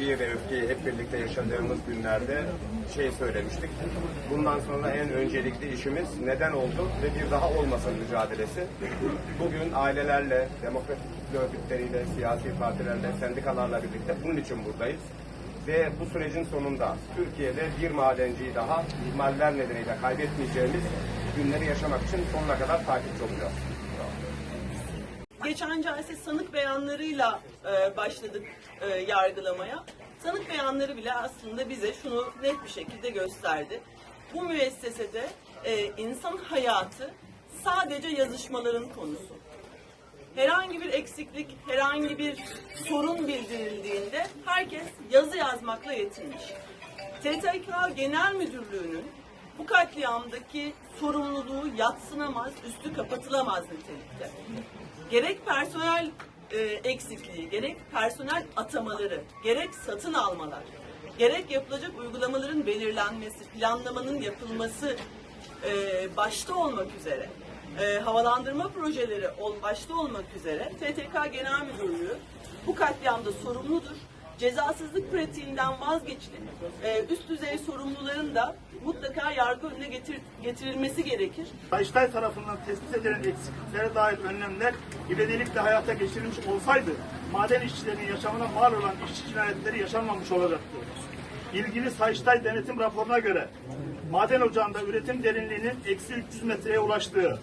Acıyı ve öfkeyi hep birlikte yaşadığımız günlerde şey söylemiştik. Bundan sonra en öncelikli işimiz neden oldu ve bir daha olmasın mücadelesi. Bugün ailelerle, demokratik örgütleriyle, siyasi partilerle, sendikalarla birlikte bunun için buradayız. Ve bu sürecin sonunda Türkiye'de bir madenciyi daha ihmaller nedeniyle kaybetmeyeceğimiz günleri yaşamak için sonuna kadar takipçi olacağız. Geçen celse sanık beyanlarıyla e, başladık e, yargılamaya. Sanık beyanları bile aslında bize şunu net bir şekilde gösterdi. Bu müessesede e, insan hayatı sadece yazışmaların konusu. Herhangi bir eksiklik, herhangi bir sorun bildirildiğinde herkes yazı yazmakla yetinmiş. TTK Genel Müdürlüğü'nün bu katliamdaki sorumluluğu yatsınamaz, üstü kapatılamaz nitelikte. Gerek personel e, eksikliği, gerek personel atamaları, gerek satın almalar, gerek yapılacak uygulamaların belirlenmesi, planlamanın yapılması e, başta olmak üzere, e, havalandırma projeleri ol, başta olmak üzere TTK Genel Müdürlüğü bu katliamda sorumludur. Cezasızlık pratiğinden vazgeçilip e, üst düzey sorumluların da mutlaka yargı önüne getir, getirilmesi gerekir. Sayıştay tarafından tespit edilen eksikliklere dair önlemler ivedilikle hayata geçirilmiş olsaydı maden işçilerinin yaşamına mal olan işçi cinayetleri yaşanmamış olacaktı. İlgili Sayıştay denetim raporuna göre maden ocağında üretim derinliğinin eksi 300 metreye ulaştığı,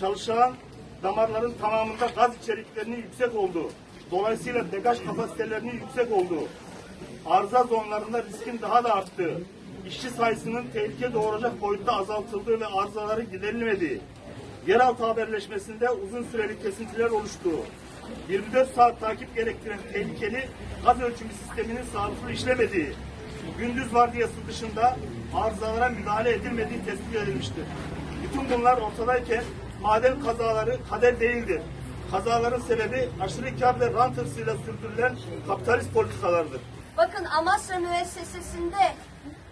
çalışan damarların tamamında gaz içeriklerinin yüksek olduğu, dolayısıyla degaj kapasitelerinin yüksek olduğu, arıza zonlarında riskin daha da arttığı, işçi sayısının tehlike doğuracak boyutta azaltıldığı ve arızaların giderilmediği, yeraltı haberleşmesinde uzun süreli kesintiler oluştuğu, 24 saat takip gerektiren tehlikeli gaz ölçümü sisteminin sağlıklı işlemediği, gündüz vardiyası dışında arızalara müdahale edilmediği tespit edilmiştir. Bütün bunlar ortadayken maden kazaları kader değildir. Kazaların sebebi aşırı kar ve rant hırsıyla sürdürülen kapitalist politikalardır. Bakın Amasra müessesesinde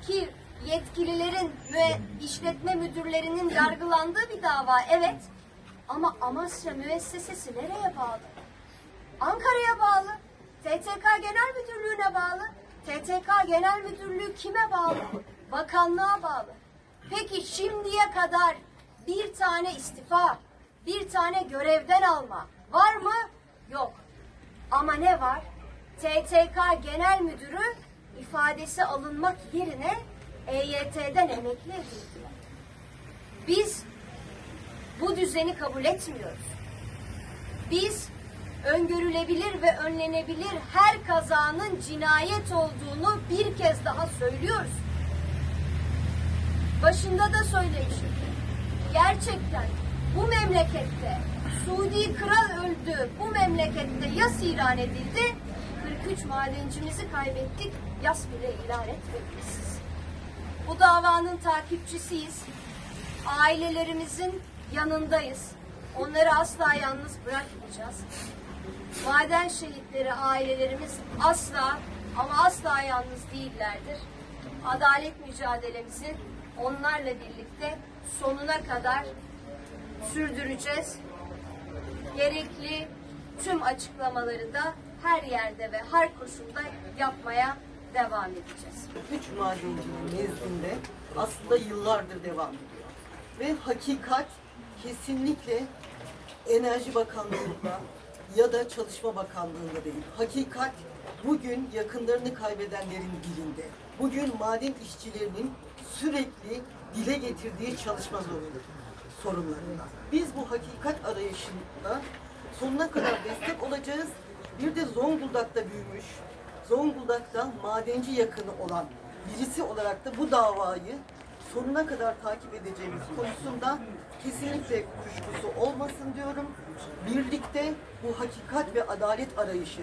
ki yetkililerin ve işletme müdürlerinin yargılandığı bir dava evet. Ama Amasra müessesesi nereye bağlı? Ankara'ya bağlı. TTK Genel Müdürlüğü'ne bağlı. TTK Genel Müdürlüğü kime bağlı? Bakanlığa bağlı. Peki şimdiye kadar bir tane istifa, bir tane görevden alma var mı? Yok. Ama ne var? TTK Genel Müdürü ifadesi alınmak yerine EYT'den emekli edildiler. Biz bu düzeni kabul etmiyoruz. Biz öngörülebilir ve önlenebilir her kazanın cinayet olduğunu bir kez daha söylüyoruz. Başında da söylemişim. Gerçekten bu memlekette Suudi kral öldü, bu memlekette yas ilan edildi. 43 madencimizi kaybettik, yas bile ilan etmediniz. Bu davanın takipçisiyiz. Ailelerimizin yanındayız. Onları asla yalnız bırakmayacağız. Maden şehitleri ailelerimiz asla ama asla yalnız değillerdir. Adalet mücadelemizi onlarla birlikte sonuna kadar sürdüreceğiz. Gerekli tüm açıklamaları da her yerde ve her koşulda yapmaya devam edeceğiz. üç madencinin nezdinde aslında yıllardır devam ediyor. Ve hakikat kesinlikle Enerji Bakanlığı'nda ya da Çalışma Bakanlığı'nda değil. Hakikat bugün yakınlarını kaybedenlerin dilinde. Bugün maden işçilerinin sürekli dile getirdiği çalışma zorunlu sorunlarında. Biz bu hakikat arayışında sonuna kadar destek olacağız. Bir de Zonguldak'ta büyümüş, Zonguldak'ta madenci yakını olan birisi olarak da bu davayı sonuna kadar takip edeceğimiz konusunda kesinlikle kuşkusu olmasın diyorum. Birlikte bu hakikat ve adalet arayışı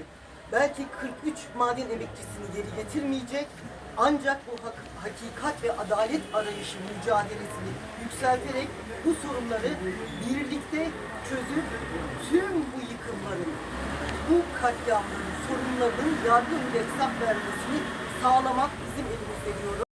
belki 43 maden emekçisini geri getirmeyecek ancak bu hak- hakikat ve adalet arayışı mücadelesini yükselterek bu sorunları birlikte çözüp tüm bu yıkımların, bu katliamların, sorunların yargı önünde hesap vermesini sağlamak bizim elimizde diyorum.